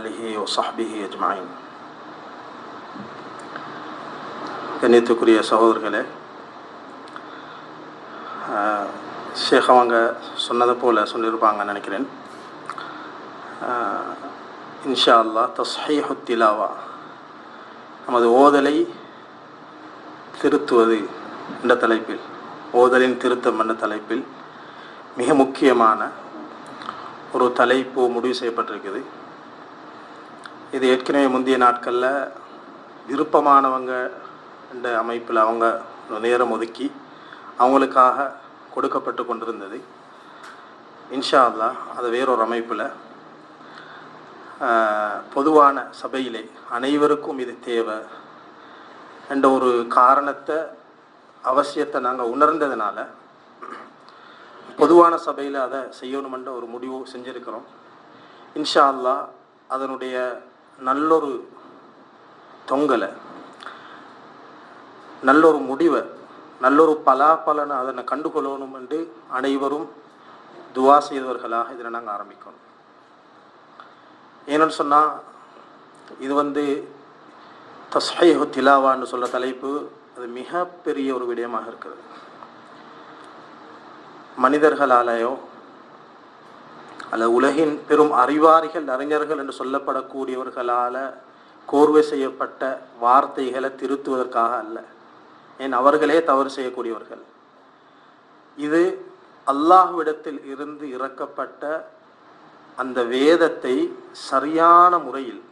ஆலிஹி ஒசாபிஹி அஜ்மாயின் கண்ணியத்துக்குரிய சகோதரர்களே ஷேக் அவங்க சொன்னதை போல் சொல்லியிருப்பாங்கன்னு நினைக்கிறேன். இன்ஷா அல்லா தஸ்ஹீஹு திலாவா. நமது ஓதலை திருத்துவது என்ற தலைப்பில் ஓதலின் திருத்தம் என்ற தலைப்பில் மிக முக்கியமான ஒரு தலைப்பு முடிவு செய்யப்பட்டிருக்குது. இது ஏற்கனவே முந்தைய நாட்களில் விருப்பமானவங்க என்ற அமைப்பில் அவங்க நேரம் ஒதுக்கி அவங்களுக்காக கொடுக்கப்பட்டு கொண்டிருந்தது. இன்ஷா அல்லாஹ் அது வேறொரு அமைப்பில் பொதுவான சபையிலே அனைவருக்கும் இது தேவை என்ற ஒரு காரணத்தை அவசியத்தை நாங்கள் உணர்ந்ததுனால பொதுவான சபையில் அதை செய்யணுமென்ற ஒரு முடிவு செஞ்சுருக்கிறோம். இன்ஷா அல்லாஹ் அதனுடைய நல்லொரு தொங்கலை நல்லொரு முடிவை நல்லொரு பலாபலனை அதனை கண்டுகொள்ளணும் என்று அனைவரும் துவா செய்தவர்களாக இதில் நாங்கள் ஆரம்பிக்கணும். ஏன்னு சொன்னால் இது வந்து தஸ்ஹீஹு திலாவான்னு சொல்கிற தலைப்பு அது மிகப்பெரிய ஒரு விடயமாக இருக்குது மனிதர்களாலேயோ அல்ல உலகின் பெரும் அறிவாரிகள் அறிஞர்கள் என்று சொல்லப்படக்கூடியவர்களால் கோர்வை செய்யப்பட்ட வார்த்தைகளை திருத்துவதற்காக அல்ல. ஏன்? அவர்களே தவறு செய்யக்கூடியவர்கள். இது அல்லாஹ்விடத்தில் இருந்து இறக்கப்பட்ட அந்த வேதத்தை சரியான முறையில்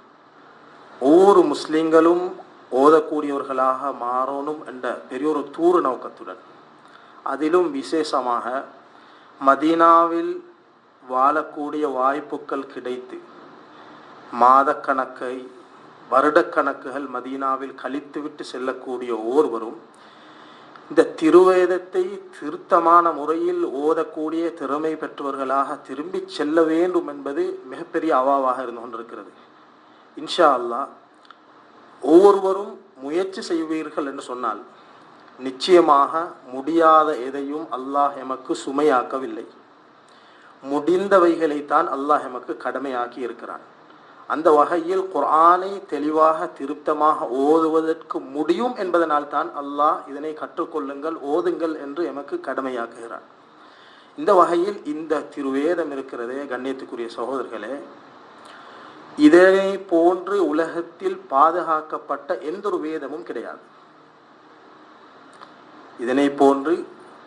ஒவ்வொரு முஸ்லிம்களும் ஓதக்கூடியவர்களாக மாறணும் என்ற பெரிய ஒரு தூறு நோக்கத்துடன் அதிலும் விசேஷமாக மதீனாவில் வாழக்கூடிய வாய்ப்புகள் கிடைத்து மாதக்கணக்கை வருடக்கணக்குகள் மதீனாவில் கழித்துவிட்டு செல்லக்கூடிய ஒவ்வொருவரும் இந்த திருவேதத்தை திருத்தமான முறையில் ஓதக்கூடிய திறமை பெற்றவர்களாக திரும்பி செல்ல வேண்டும் என்பது மிகப்பெரிய அவாவாக இருந்து கொண்டிருக்கிறது. இன்ஷா அல்லாஹ் ஒவ்வொருவரும் முயற்சி செய்வீர்கள் என்று சொன்னால் நிச்சயமாக முடியாத எதையும் அல்லாஹ் எமக்கு சுமையாக்கவில்லை. முடிந்தவைகளைத்தான் அல்லாஹ் எமக்கு கடமையாக்கி இருக்கிறான். அந்த வகையில் குர்ஆனை தெளிவாக திருப்தமாக ஓதுவதற்கு முடியும் என்பதனால் தான் அல்லாஹ் இதனை கற்றுக்கொள்ளுங்கள் ஓதுங்கள் என்று எமக்கு கடமையாக்குகிறான். இந்த வகையில் இந்த திருவேதம் இருக்கிறதே கண்ணியத்துக்குரிய சகோதரர்களே. இதனை போன்று உலகத்தில் பாதுகாக்கப்பட்ட எந்த ஒரு வேதமும் கிடையாது. இதனை போன்று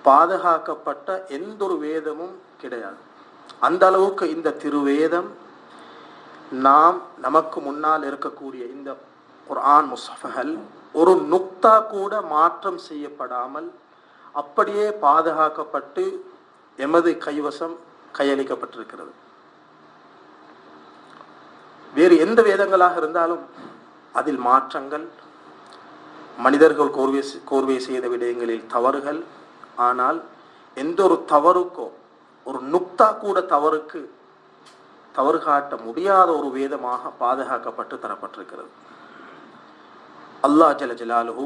பாதுகாக்கப்பட்ட எந்த ஒரு வேதமும் கிடையாது. அந்த அளவுக்கு இந்த திருவேதம் நாம் நமக்கு முன்னால் இருக்கக்கூடிய இந்த குர்ஆன் முசஃபகல் ஒரு நுக்தா கூட மாற்றம் செய்யப்படாமல் அப்படியே பாதுகாக்கப்பட்டு எமது கைவசம் கையளிக்கப்பட்டிருக்கிறது. வேறு எந்த வேதங்களாக இருந்தாலும் அதில் மாற்றங்கள் மனிதர்கள் கோர்வை கோர்வை செய்த விடயங்களில் தவறுகள் ஆனால் எந்த ஒரு தவறுக்கோ ஒரு நுக்தா கூட தவறுக்கு தவறு காட்ட முடியாத ஒரு வேதமாக பாதுகாக்கப்பட்டு தரப்பட்டிருக்கிறது. அல்லாஹ் ஜல ஜலாலுஹு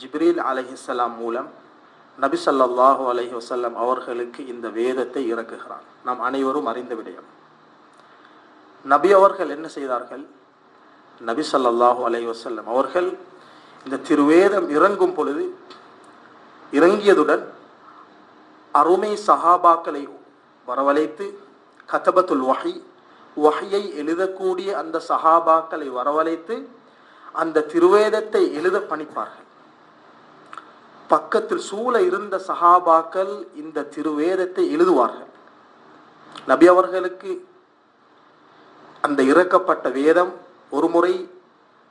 ஜிப்ரீல் அலஹிசலாம் மூலம் நபி சல்லாஹூ அலஹி வசல்லம் அவர்களுக்கு இந்த வேதத்தை இறக்குகிறான். நாம் அனைவரும் அறிந்த விடயம். நபி அவர்கள் என்ன செய்தார்கள்? நபி சல்லாஹூ அலஹி வசல்லம் அவர்கள் இந்த திருவேதம் இறங்கும் பொழுது இறங்கியதுடன் அருமை சஹாபாக்களை வரவழைத்து கதபத்துல் வஹி வஹியை எழுதக்கூடிய அந்த சஹாபாக்களை வரவழைத்து அந்த திருவேதத்தை எழுத பணிப்பார்கள். பக்கத்தில் சூழ இருந்த சஹாபாக்கள் இந்த திருவேதத்தை எழுதுவார்கள். நபி அவர்களுக்கு அந்த இறக்கப்பட்ட வேதம் ஒரு முறை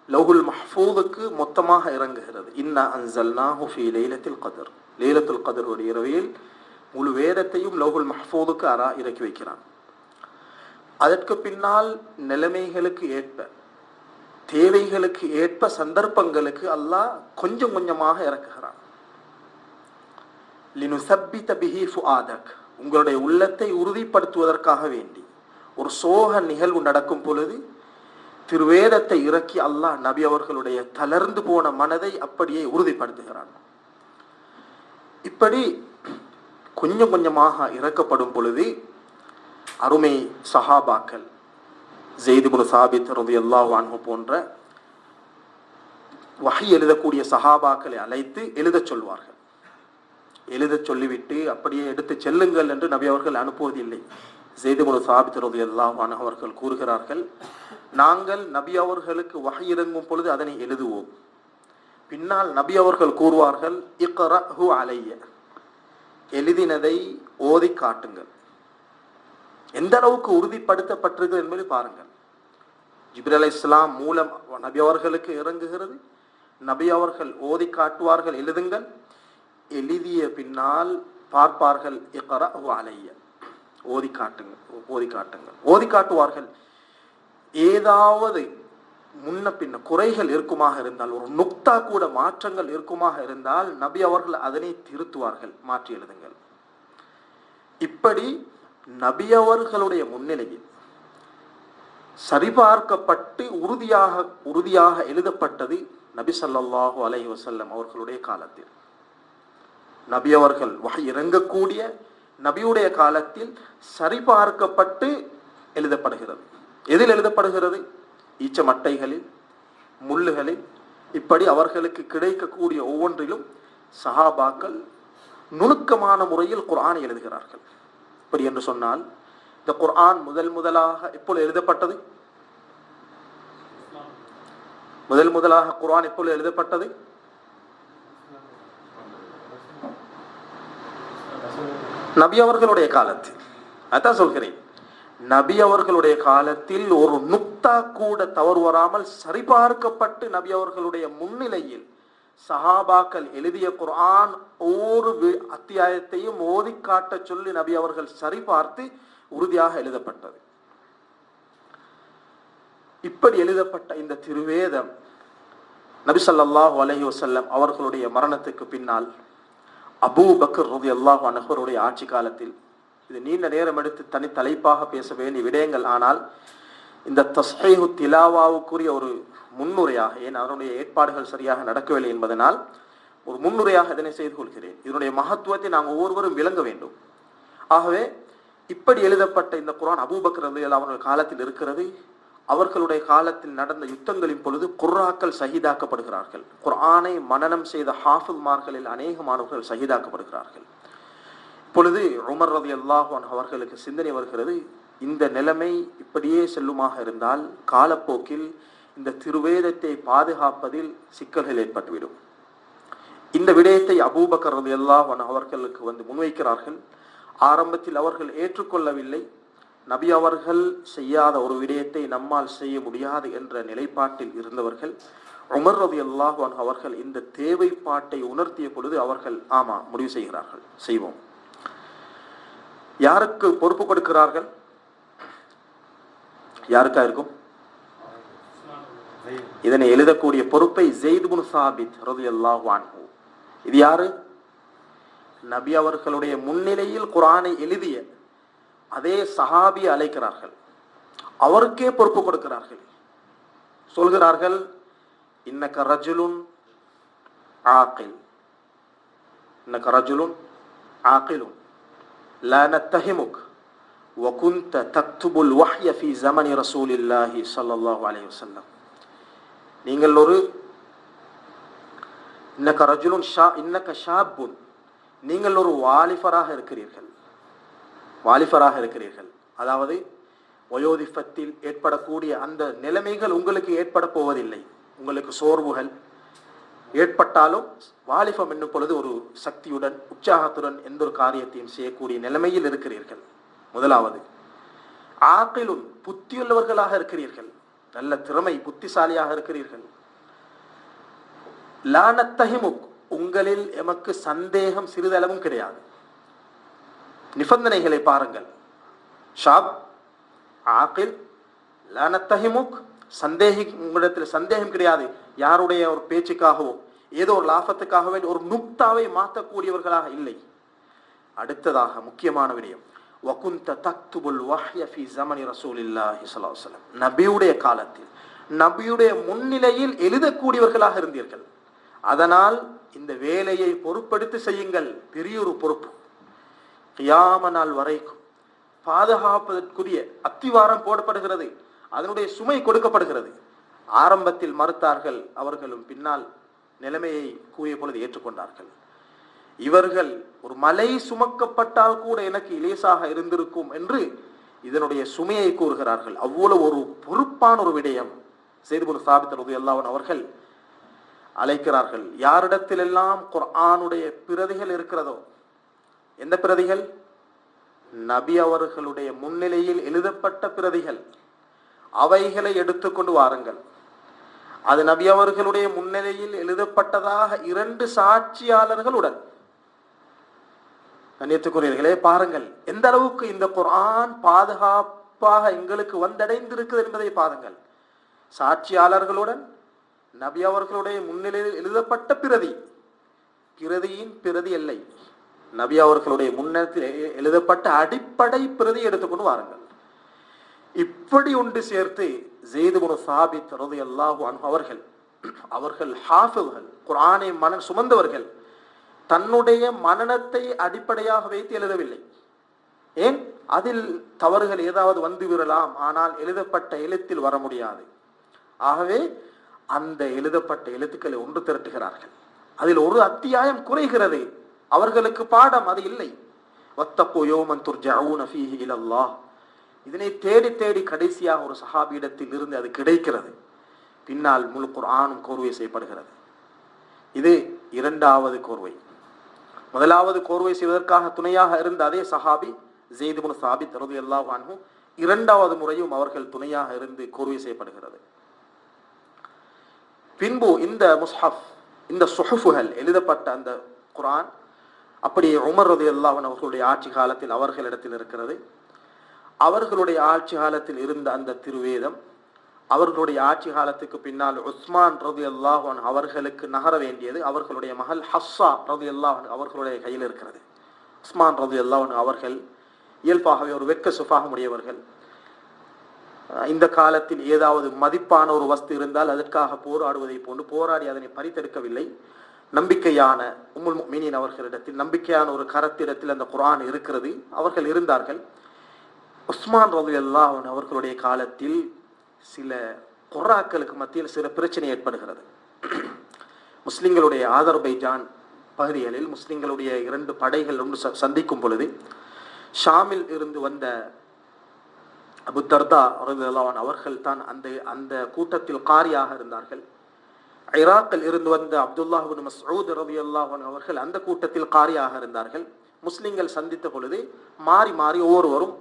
லௌகுல் மஹ்பூதுக்கு மொத்தமாக இறங்குகிறது. இன்னா அன்சல்னா ஹுஃபி லைலத்தில் கதர். லைலத்துல் கதர் ஒரு இரவில் முழு வேதத்தையும் லௌகுல் மஹ்பூதுக்கு அரா இறக்கி வைக்கிறான். அதற்கு பின்னால் நிலைமைகளுக்கு ஏற்ப தேவைகளுக்கு ஏற்ப சந்தர்ப்பங்களுக்கு அல்லாஹ் கொஞ்சம் கொஞ்சமாக இறக்குகிறான். உங்களுடைய உள்ளத்தை உறுதிப்படுத்துவதற்காக வேண்டி. ஒரு சோக நிகழ்வு நடக்கும் பொழுது திருவேதத்தை இறக்கி அல்லாஹ் நபி அவர்களுடைய தளர்ந்து போன மனதை அப்படியே உறுதிப்படுத்துகிறான். இப்படி கொஞ்சம் கொஞ்சமாக இறக்கப்படும் பொழுது அருமை சஹாபாக்கள் ஜெய்துபுல் சாபித் எல்லா அல்லாஹ் போன்ற வகை எழுதக்கூடிய சஹாபாக்களை அழைத்து எழுதச் சொல்வார்கள். எழுதச் சொல்லிவிட்டு அப்படியே எடுத்து செல்லுங்கள் என்று நபி அவர்கள் அனுப்புவதில்லை. ஜெய்துபுல் சாபித் ரதி அல்லாஹ் அவர்கள் கூறுகிறார்கள் நாங்கள் நபி அவர்களுக்கு வகை இறங்கும் பொழுது அதனை எழுதுவோம். பின்னால் நபி அவர்கள் கூறுவார்கள் இக்கரஹு அலைய. எழுதினதை ஓதி காட்டுங்கள். எந்த அளவுக்கு உறுதிப்படுத்தப்பட்டிருக்கு என்பதை பாருங்கள். ஜிப்ரி அலை இஸ்லாம் மூலம் நபி அவர்களுக்கு இறங்குகிறது. நபி அவர்கள் ஓதி காட்டுவார்கள் எழுதுங்கள். எழுதிய பின்னால் பார்ப்பார்கள் இக்ரஹு அலைய ஓதி காட்டுங்கள் ஓதி காட்டுங்கள். ஓதி காட்டுவார்கள். ஏதாவது முன்ன பின்ன குறைகள் இருக்குமாக இருந்தால் ஒரு நுக்தா கூட மாற்றங்கள் இருக்குமாக இருந்தால் நபி அவர்கள் அதனை திருத்துவார்கள். மாற்றி எழுதுங்கள். இப்படி நபி அவர்களுடைய முன்னிலையில் சரிபார்க்கப்பட்டு உறுதியாக உறுதியாக எழுதப்பட்டது நபி சல்லாஹு அலைஹி வசல்லம் அவர்களுடைய காலத்தில். நபி அவர்கள் வகை இறங்கக்கூடிய நபியுடைய காலத்தில் சரிபார்க்கப்பட்டு எழுதப்படுகிறது. எதில் எழுதப்படுகிறது? ஈச்ச மட்டைகளில் முள்ளுகளில் இப்படி அவர்களுக்கு கிடைக்கக்கூடிய ஒவ்வொன்றிலும் சஹாபாக்கள் நுணுக்கமான முறையில் குர்ஆனை எழுதுகிறார்கள். இப்படி என்று சொன்னால் இந்த குர்ஆன் முதல் முதலாக எப்பொழுது எழுதப்பட்டது? முதல் முதலாக குர்ஆன் எப்பொழுது எழுதப்பட்டது? நபி அவர்களுடைய காலத்தில். அதான் சொல்கிறேன். நபி அவர்களுடைய காலத்தில் ஒரு நுக் நுக்தா கூட தவறு வராமல் சரிபார்க்கப்பட்டு நபி அவர்களுடைய முன்னிலையில் சஹாபாக்கள் எழுதிய குர்ஆன் ஒவ்வொரு அத்தியாயத்தையும் ஓதி காட்ட சொல்லி நபி அவர்கள் சரிபார்த்து உறுதியாக எழுதப்பட்டது. இப்படி எழுதப்பட்ட இந்த திருவேதம் நபி ஸல்லல்லாஹு அலஹி வசல்லம் அவர்களுடைய மரணத்துக்கு பின்னால் அபூ பக்கர் ரதி அல்லாஹ் அனஹருடைய ஆட்சி காலத்தில் இது நீண்ட நேரம் எடுத்து தனி தலைப்பாக பேச வேண்டிய விடயங்கள். ஆனால் இந்த தஸ்ஹீஹு திலாவாவுக்குரிய ஒரு முன்னுரையாக ஏன் அதனுடைய ஏற்பாடுகள் சரியாக நடக்கவில்லை என்பதனால் ஒரு முன்னுரையாக இதனை செய்து கொள்கிறேன். இதனுடைய மகத்துவத்தை நாங்கள் ஒவ்வொருவரும் விளங்க வேண்டும். ஆகவே இப்படி எழுதப்பட்ட இந்த குரான் அபூபக்கர் அவர்கள் காலத்தில் இருக்கிறது. அவர்களுடைய காலத்தில் நடந்த யுத்தங்களின் பொழுது குர்ராக்கள் சகிதாக்கப்படுகிறார்கள். குர்ஆனை மனனம் செய்த ஹாஃபில்மார்களில் அநேகமானவர்கள் சகிதாக்கப்படுகிறார்கள். இப்பொழுது உமர் ரதி அல்லாஹான் அவர்களுக்கு சிந்தனை வருகிறது. இந்த நிலைமை இப்படியே செல்லுமாக இருந்தால் காலப்போக்கில் இந்த திருவேதத்தை பாதுகாப்பதில் சிக்கல்கள் ஏற்பட்டுவிடும். இந்த விடயத்தை அபூபக்கர் எல்லாம் அவர்களுக்கு வந்து முன்வைக்கிறார்கள். ஆரம்பத்தில் அவர்கள் ஏற்றுக்கொள்ளவில்லை. நபி அவர்கள் செய்யாத ஒரு விடயத்தை நம்மால் செய்ய முடியாது என்ற நிலைப்பாட்டில் இருந்தவர்கள் உமர் ரவி அல்லாஹான் அவர்கள் இந்த தேவைப்பாட்டை உணர்த்திய பொழுது அவர்கள் ஆமா முடிவு செய்கிறார்கள். செய்வோம். யாருக்கு பொறுப்பு கொடுக்கிறார்கள்? யாருக்கா இருக்கும்? இதனை எழுதக்கூடிய பொறுப்பை ஜெயித் குன் சாபித் ரதி அல்லாஹு இது யாரு? நபி அவர்களுடைய முன்னிலையில் குரானை எழுதிய அதே சஹாபி அழைக்கிறார்கள். அவருக்கே பொறுப்பு கொடுக்கிறார்கள். சொல்கிறார்கள் இன்னக்க ரஜுலுன் ஆக்கில் இன்னக்க ரஜுலுன் ஆக்கிலும் லான وكنت تكتب الوحي في زمن رسول الله صلى الله عليه وسلم நீங்கள் ஒரு இன்னக்க ரஜுலுன் ஷா இன்னக்க ஷாப்புன் நீங்கள் ஒரு வாலிபராக இருக்கிறீர்கள் வாலிபராக இருக்கிறீர்கள் அதாவது வயோதிபத்தில் ஏற்படக்கூடிய அந்த நிலைமைகள் உங்களுக்கு ஏற்பட போவதில்லை உங்களுக்கு சோர்வுகள் ஏற்பட்டாலும் வாலிபம் என்னும் பொழுது ஒரு சக்தியுடன் உற்சாகத்துடன் எந்த ஒரு காரியத்தையும் செய்யக்கூடிய நிலைமையில் இருக்கிறீர்கள் முதலாவது ஆக்கிலும் புத்தியுள்ளவர்களாக இருக்கிறீர்கள். நல்ல திறமை புத்திசாலியாக இருக்கிறீர்கள். லானத்தஹிமுக் உங்களில் எமக்கு சந்தேகம் சிறிதளவும் கிடையாது. நிபந்தனைகளை பாருங்கள். ஷாப் ஆக்கில் லானத்தஹிமுக் சந்தேகி உங்களிடத்தில் சந்தேகம் கிடையாது. யாருடைய ஒரு பேச்சுக்காகவோ ஏதோ ஒரு லாபத்துக்காக வேண்டி ஒரு நுக்தாவை மாற்றக்கூடியவர்களாக இல்லை. அடுத்ததாக முக்கியமான விடயம். வகுந்த தக்துபுல் வஹ்ய ஃபி ஜமனி ரசூலில்லாஹி ஸல்லல்லாஹு அலைஹி வஸல்லம் நபியுடைய காலத்தில் நபியுடைய முன்னிலையில் எழுதக்கூடியவர்களாக இருந்தீர்கள். அதனால் இந்த வேலையை பொறுப்படுத்தி செய்யுங்கள். பெரிய ஒரு பொறுப்பு. கியாம நாள் வரைக்கும் பாதுகாப்பதற்குரிய அத்திவாரம் போடப்படுகிறது. அதனுடைய சுமை கொடுக்கப்படுகிறது. ஆரம்பத்தில் மறுத்தார்கள். அவர்களும் பின்னால் நிலைமையை கூறிய பொழுது ஏற்றுக்கொண்டார்கள். இவர்கள் ஒரு மலை சுமக்கப்பட்டால் கூட எனக்கு இலேசாக இருந்திருக்கும் என்று இதனுடைய சுமையை கூறுகிறார்கள். அவ்வளவு ஒரு பொறுப்பான ஒரு விடயம். செய்து சாபித்தரது எல்லாவன் அவர்கள் அழைக்கிறார்கள் யாரிடத்திலெல்லாம் குர்ஆனுடைய பிரதிகள் இருக்கிறதோ? எந்த பிரதிகள்? நபி அவர்களுடைய முன்னிலையில் எழுதப்பட்ட பிரதிகள். அவைகளை எடுத்துக்கொண்டு வாருங்கள். அது நபி அவர்களுடைய முன்னிலையில் எழுதப்பட்டதாக இரண்டு சாட்சியாளர்களுடன் கண்ணியத்துக்குரியர்களே பாருங்கள் எந்த அளவுக்கு இந்த குரான் பாதுகாப்பாக எங்களுக்கு வந்தடைந்திருக்குது என்பதை பாருங்கள். சாட்சியாளர்களுடன் நபி அவர்களுடைய முன்னிலையில் எழுதப்பட்ட பிரதி. பிரதியின் பிரதி இல்லை. நபி அவர்களுடைய முன்னத்தில் எழுதப்பட்ட அடிப்படை பிரதி எடுத்துக்கொண்டு வாருங்கள். இப்படி ஒன்று சேர்த்து ஜெய்துபுன சாபித் ரது அல்லாஹு அவர்கள் அவர்கள் ஹாஃபில்கள் குரானை மன சுமந்தவர்கள் தன்னுடைய மனனத்தை அடிப்படையாக வைத்து எழுதவில்லை. ஏன்? அதில் தவறுகள் ஏதாவது வந்து விடலாம் ஆனால் எழுதப்பட்ட எழுத்தில் வர முடியாது. ஆகவே அந்த எழுதப்பட்ட எழுத்துக்களை ஒன்று திரட்டுகிறார்கள். அதில் ஒரு அத்தியாயம் குறைகிறது. அவர்களுக்கு பாடம் அது இல்லை. வத்தப்போ யோமன் துர்ஜவுன இதனை தேடி தேடி கடைசியாக ஒரு சஹாபியிடத்தில் இருந்து அது கிடைக்கிறது. பின்னால் முழு குர்ஆனும் கோர்வை செய்யப்படுகிறது. இது இரண்டாவது கோர்வை. முதலாவது கோர்வை செய்வதற்காக துணையாக இருந்த அதே சஹாபி ஜெய்துபுன் சாபித் ரது அல்லாஹ் இரண்டாவது முறையும் அவர்கள் துணையாக இருந்து கோர்வை செய்யப்படுகிறது. பின்பு இந்த முஸ்ஹப் இந்த சுஹுஃபுகள் எழுதப்பட்ட அந்த குரான் அப்படியே உமர் ரது அல்லாஹன் அவர்களுடைய ஆட்சி காலத்தில் அவர்களிடத்தில் இருக்கிறது. அவர்களுடைய ஆட்சி காலத்தில் இருந்த அந்த திருவேதம் அவர்களுடைய ஆட்சி காலத்துக்கு பின்னால் உஸ்மான் ரது அல்லாஹன் அவர்களுக்கு நகர வேண்டியது அவர்களுடைய மகள் ஹஸ்ஸா ரது அல்லாஹன் அவர்களுடைய கையில் இருக்கிறது. உஸ்மான் ரது அல்லாஹன் அவர்கள் இயல்பாகவே ஒரு வெக்க சுஃபாக உடையவர்கள். இந்த காலத்தில் ஏதாவது மதிப்பான ஒரு வஸ்து இருந்தால் அதற்காக போராடுவதை போன்று போராடி அதனை பறித்தெடுக்கவில்லை. நம்பிக்கையான உம்முல் மீனின் அவர்களிடத்தில் நம்பிக்கையான ஒரு கரத்திடத்தில் அந்த குரான் இருக்கிறது. அவர்கள் இருந்தார்கள். உஸ்மான் ரது அல்லாஹன் அவர்களுடைய காலத்தில் சில குர்ராக்களுக்கு மத்தியில் சில பிரச்சனை ஏற்படுகிறது. முஸ்லிம்களுடைய ஆதர்பைஜான் பகுதிகளில் முஸ்லிம்களுடைய இரண்டு படைகள் ஒன்று ச- சந்திக்கும் பொழுது ஷாமில் இருந்து வந்த அபு தர்தா ரலியல்லாஹு அவர்கள் தான் அந்த அந்த கூட்டத்தில் காரியாக இருந்தார்கள். ஈராக்கில் இருந்து வந்த அப்துல்லாஹின் மசூத் மஸ்ஊத் அல்லாஹன் அவர்கள் அந்த கூட்டத்தில் காரியாக இருந்தார்கள். முஸ்லிம்கள் சந்தித்த பொழுது மாறி மாறி ஒவ்வொருவரும்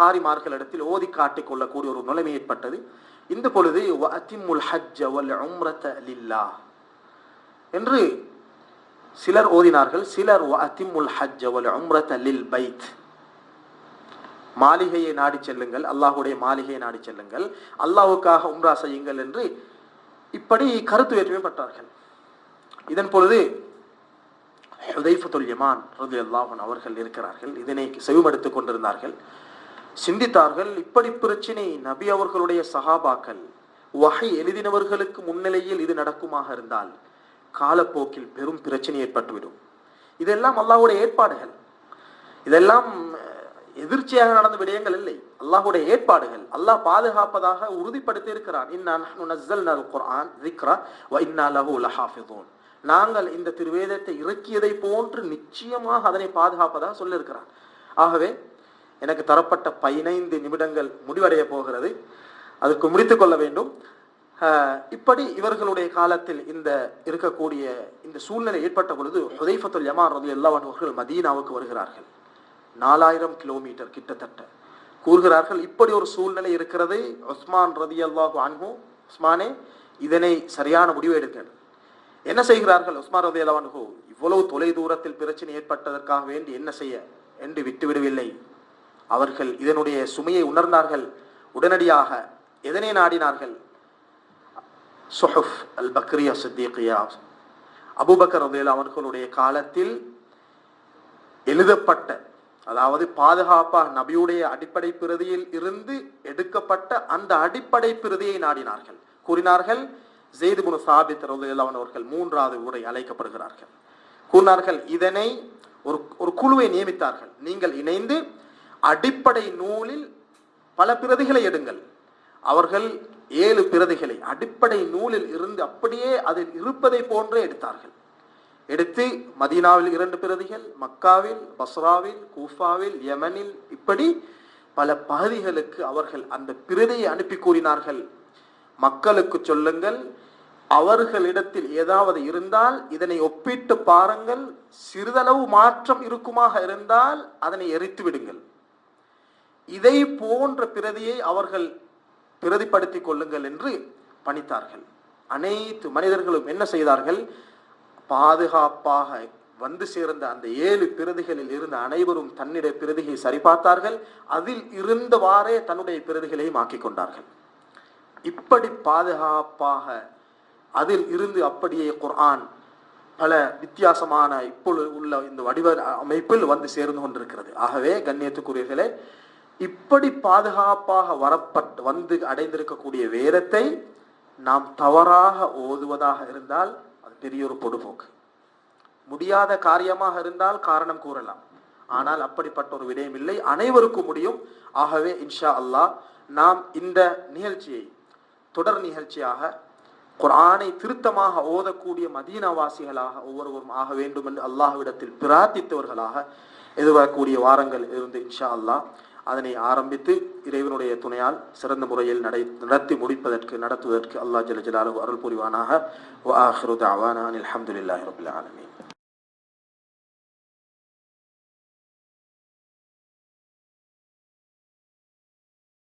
காரிமார்களிடத்தில் ஓதி காட்டிக் கொள்ளக்கூடிய ஒரு நிலைமை ஏற்பட்டது. இந்த பொழுது அத்திமுல் ஹஜ்ஜ வல் உம்ரத லில்லா என்று சிலர் ஓதினார்கள். சிலர் அத்திமுல் ஹஜ்ஜ வல் உம்ரத லில் பைத் மாளிகையை நாடி செல்லுங்கள். அல்லாஹுடைய மாளிகையை நாடி செல்லுங்கள். அல்லாஹ்வுக்காக உம்ரா செய்யுங்கள் என்று இப்படி கருத்து வேற்றுமை பட்டார்கள். இதன் பொழுது ஹுதைஃபத்துல் யமான் ரலியல்லாஹு அல்லாஹன் அவர்கள் இருக்கிறார்கள். இதனை செவிமடுத்துக் கொண்டிருந்தார்கள். சிந்தித்தார்கள். இப்படி பிரச்சினை நபி அவர்களுடைய சகாபாக்கள் வகை எழுதினவர்களுக்கு முன்னிலையில் இது நடக்குமாக இருந்தால் காலப்போக்கில் பெரும் பிரச்சனை ஏற்பட்டுவிடும். இதெல்லாம் அல்லாஹுடைய ஏற்பாடுகள். இதெல்லாம் எதிர்ச்சியாக நடந்த விடயங்கள் இல்லை. அல்லாஹுடைய ஏற்பாடுகள். அல்லாஹ் பாதுகாப்பதாக உறுதிப்படுத்தி இருக்கிறான் இன்னா நாங்கள் இந்த திருவேதத்தை இறக்கியதை போன்று நிச்சயமாக அதனை பாதுகாப்பதாக சொல்லியிருக்கிறான். ஆகவே எனக்கு தரப்பட்ட பதினைந்து நிமிடங்கள் முடிவடைய போகிறது. அதற்கு முடித்துக் கொள்ள வேண்டும். இப்படி இவர்களுடைய காலத்தில் இந்த இருக்கக்கூடிய இந்த சூழ்நிலை ஏற்பட்ட பொழுது ஹுதைஃபத்துல் யமான் ரதி அவர்கள் மதீனாவுக்கு வருகிறார்கள். நாலாயிரம் கிலோமீட்டர் கிட்டத்தட்ட. கூறுகிறார்கள் இப்படி ஒரு சூழ்நிலை இருக்கிறது உஸ்மான் ரதி அல்லாஹு அன்ஹு. உஸ்மானே இதனை சரியான முடிவு எடுங்கள் என்ன செய்கிறார்கள் உஸ்மான் ரதி அல்லாஹ் இவ்வளவு தொலை தூரத்தில் பிரச்சனை ஏற்பட்டதற்காக வேண்டி என்ன செய்ய? என்று விட்டுவிடவில்லை அவர்கள் இதனுடைய சுமையை உணர்ந்தார்கள். உடனடியாக எதனை நாடினார்கள்? சுஹுஃப் அல் பக்ரியா சித்திகியா அபூபக்கர் ரலியல்லாஹு அவர்களுடைய காலத்தில் எழுதப்பட்ட அதாவது பாதுகாப்பாக நபியுடைய அடிப்படை பிரதியில் இருந்து எடுக்கப்பட்ட அந்த அடிப்படை பிரதியை நாடினார்கள். கூறினார்கள் ஜெய்து குணு சாபித் ரலியல்லாஹு அவர்கள் மூன்றாவது உரை அழைக்கப்படுகிறார்கள். கூறினார்கள் இதனை ஒரு ஒரு குழுவை நியமித்தார்கள். நீங்கள் இணைந்து அடிப்படை நூலில் பல பிரதிகளை எடுங்கள். அவர்கள் ஏழு பிரதிகளை அடிப்படை நூலில் இருந்து அப்படியே அதில் இருப்பதை போன்றே எடுத்தார்கள். எடுத்து மதீனாவில் இரண்டு பிரதிகள் மக்காவில் பஸ்ராவில் கூஃபாவில் யமனில் இப்படி பல பகுதிகளுக்கு அவர்கள் அந்த பிரதியை அனுப்பி கூறினார்கள். மக்களுக்கு சொல்லுங்கள் அவர்களிடத்தில் ஏதாவது இருந்தால் இதனை ஒப்பிட்டு பாருங்கள். சிறிதளவு மாற்றம் இருக்குமாக இருந்தால் அதனை எரித்து விடுங்கள் இதை போன்ற பிரதியை அவர்கள் பிரதிப்படுத்திக் கொள்ளுங்கள் என்று பணித்தார்கள். அனைத்து மனிதர்களும் என்ன செய்தார்கள்? பாதுகாப்பாக வந்து சேர்ந்த அந்த ஏழு பிரதிகளில் இருந்த அனைவரும் தன்னுடைய பிரதியை சரிபார்த்தார்கள். அதில் இருந்தவாறே தன்னுடைய பிரதிகளையும் ஆக்கிக் கொண்டார்கள். இப்படி பாதுகாப்பாக அதில் இருந்து அப்படியே குர்ஆன் பல வித்தியாசமான இப்பொழுது உள்ள இந்த வடிவ அமைப்பில் வந்து சேர்ந்து கொண்டிருக்கிறது. ஆகவே கண்ணியத்துக்குரியர்களே இப்படி பாதுகாப்பாக வரப்பட்டு வந்து அடைந்திருக்கக்கூடிய வேதத்தை நாம் தவறாக ஓதுவதாக இருந்தால் அது பெரிய ஒரு பொடுபோக்கு. முடியாத காரியமாக இருந்தால் காரணம் கூறலாம். ஆனால் அப்படிப்பட்ட ஒரு விடயம் இல்லை. அனைவருக்கும் முடியும். ஆகவே இன்ஷா அல்லாஹ் நாம் இந்த நிகழ்ச்சியை தொடர் நிகழ்ச்சியாக குரானை திருத்தமாக ஓதக்கூடிய மதீனவாசிகளாக ஒவ்வொருவரும் ஆக வேண்டும் என்று அல்லாஹ்விடத்தில் பிரார்த்தித்தவர்களாக எதிர்வரக்கூடிய வாரங்கள் இருந்து இன்ஷா அல்லாஹ் அதனை ஆரம்பித்து இறைவனுடைய துணையால் சிறந்த முறையில் நடை நடத்தி முடிப்பதற்கு நடத்துவதற்கு அல்லாஹ் ஜல ஜலாலு அருள் புரிவானாக. வ ஆஹிரு